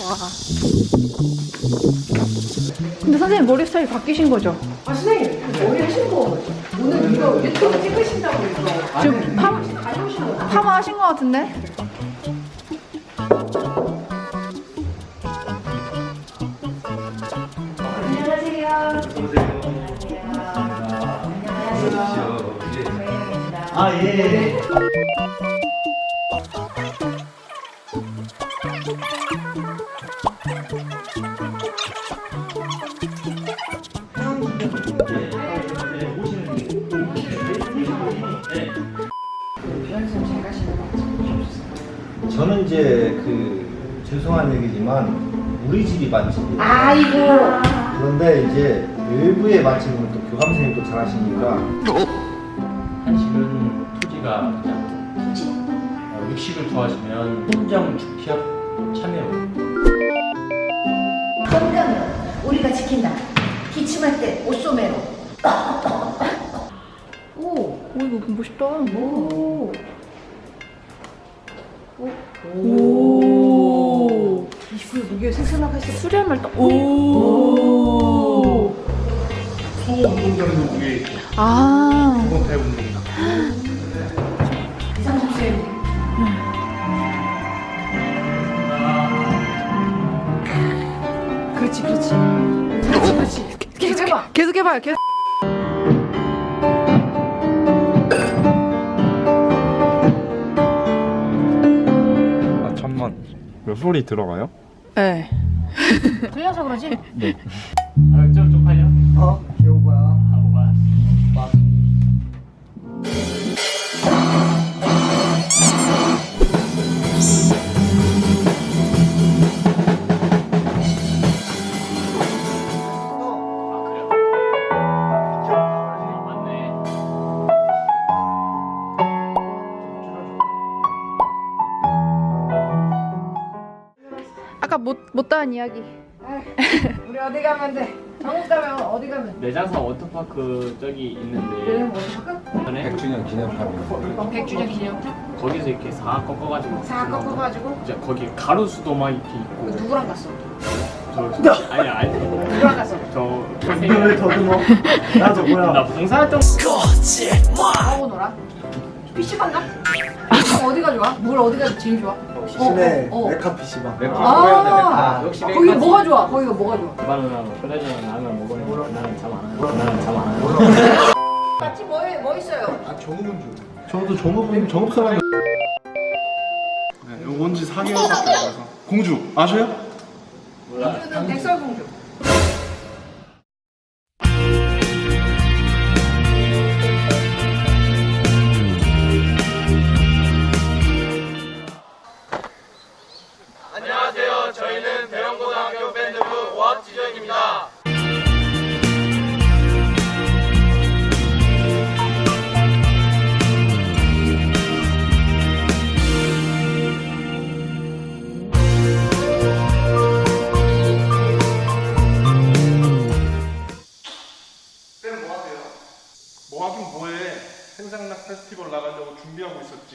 와. 근데 선생님 머리 스타일 바뀌신 거죠? 아 선생님 머리 하신 거 오늘 이거 유튜브 찍으신다고 이거 지금 파마, 가져오신 거 파마 하신 거 같은데? 아, 예. 저는 이제 그 죄송한 얘기지만 우리 집이 맛집이에요. 아이고 그런데 이제 외부의 맛집은 또 교감 선생님 또 잘하시니까 한식은 토지가 그냥 어, 육식을 좋아하시면 혼정 주피업 참여 건강은 우리가 지킨다. 기침할 때 옷소매로. 오, 오 이거 멋있다. 오. 오. 했어 수리한 말 딱. 오. 소호 운동장도 위에 있고 아. 이건 대운동장 그렇지 그렇지 그렇지 그렇지 계속 해봐 계속 해봐요. 계속. 몇 소리 들어가요? 네. 들려서 그러지? 아, 아까 못 못다한 이야기. 우리 어디 가면 돼 전국 가면 어디 가면 내장산 워터파크 저기 돼 있는데 뭐 할까? 전에 100주년 기념판이요. 100주년 기념품 거기서 이렇게 사 꺾어가지고 사 꺾어가지고 이제 거기 가로수도 막 이렇게 있고 그 누구랑 갔어? 저 아니 아니 누구랑 갔어? 저 왜 더듬어? 나저 나 뭐야? 봉사활동 하고 놀아? PC방 가? 어디가 좋아? 뭘 어디가 제일 좋아? 시내 어, 어, 어. 메카 PC방. 아, 역시 거기가 뭐가 좋아? 거기가 뭐가 좋아? 바나나랑 끓여주는 라면 먹으면 나는 잠안 와요 나는 잠안 와요 같이 뭐, 해- 뭐 있어요? 아 정음은 줘 저도 종업님 종업 사람 네, 이거 온지 4개월밖에 안 돼서 공주 아셔요? 공주는 백설공주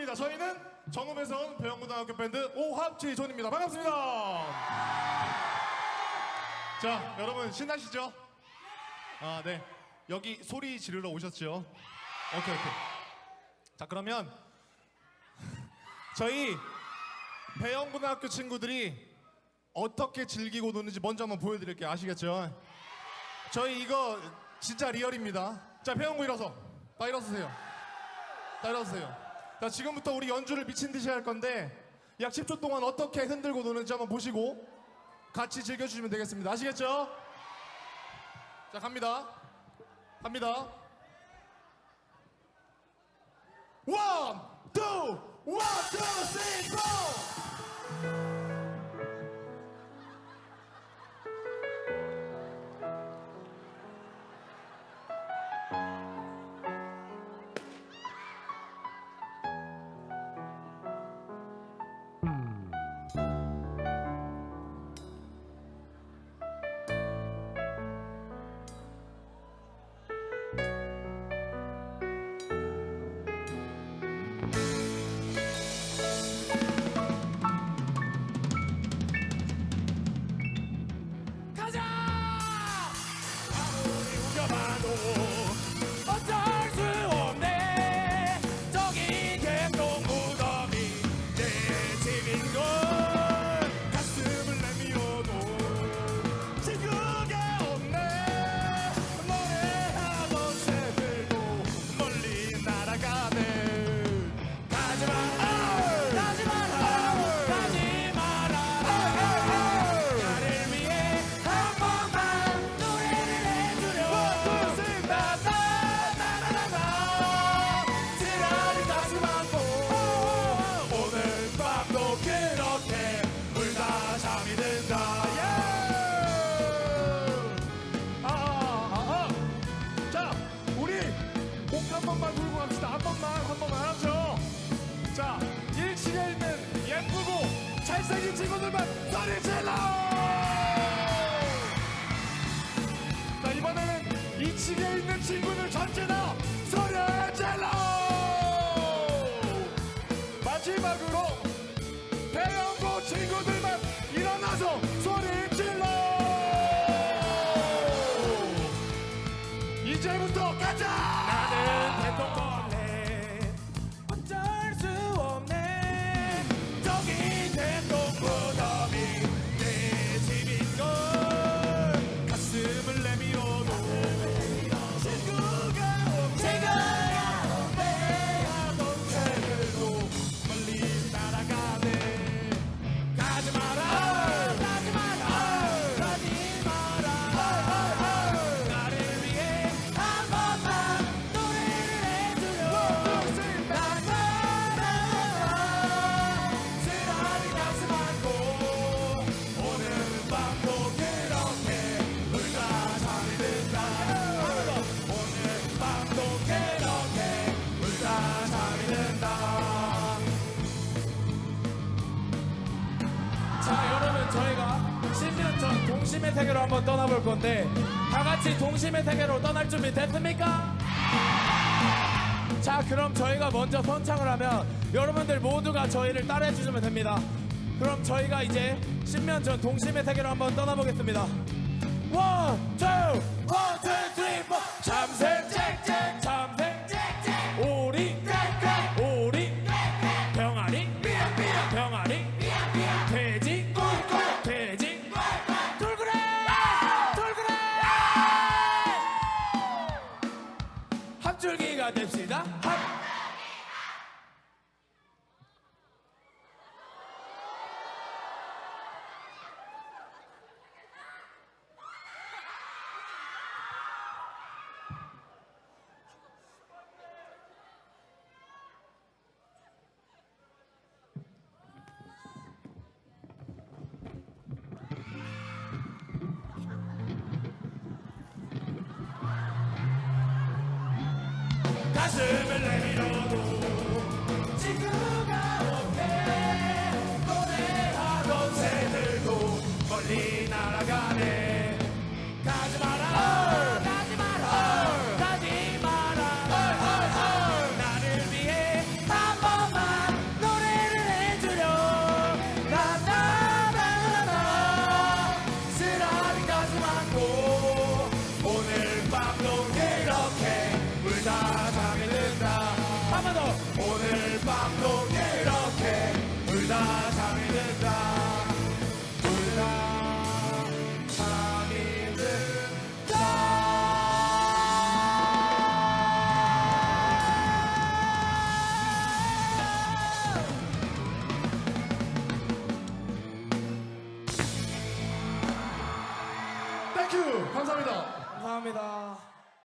반갑습니다. 저희는 정읍에서 온 배영고등학교 밴드 오합지존입니다. 반갑습니다. 자, 여러분 신나시죠? 아, 네. 여기 소리 지르러 오셨죠? 오케이, 오케이. 자, 그러면 저희 배영고등학교 친구들이 어떻게 즐기고 노는지 먼저 한번 보여드릴게요. 아시겠죠? 저희 이거 진짜 리얼입니다. 자, 배영고 일어서. 다 일어서세요. 다 일어서세요. 자, 지금부터 우리 연주를 미친 듯이 할 건데 약 10초 동안 어떻게 흔들고 노는지 한번 보시고 같이 즐겨주시면 되겠습니다. 아시겠죠? 자, 갑니다. 갑니다. 원, 투, 원, 투, 쓰리, 포! 어 나는 동심의 세계로 한번 떠나볼 건데 다 같이 동심의 세계로 떠날 준비 됐습니까? 자 그럼 저희가 먼저 선창을 하면 여러분들 모두가 저희를 따라해 주시면 됩니다 그럼 저희가 이제 10년 전 동심의 세계로 한번 떠나보겠습니다 원, 투, 원, 투, 합줄기가 됩시다. 합 가슴을 내밀어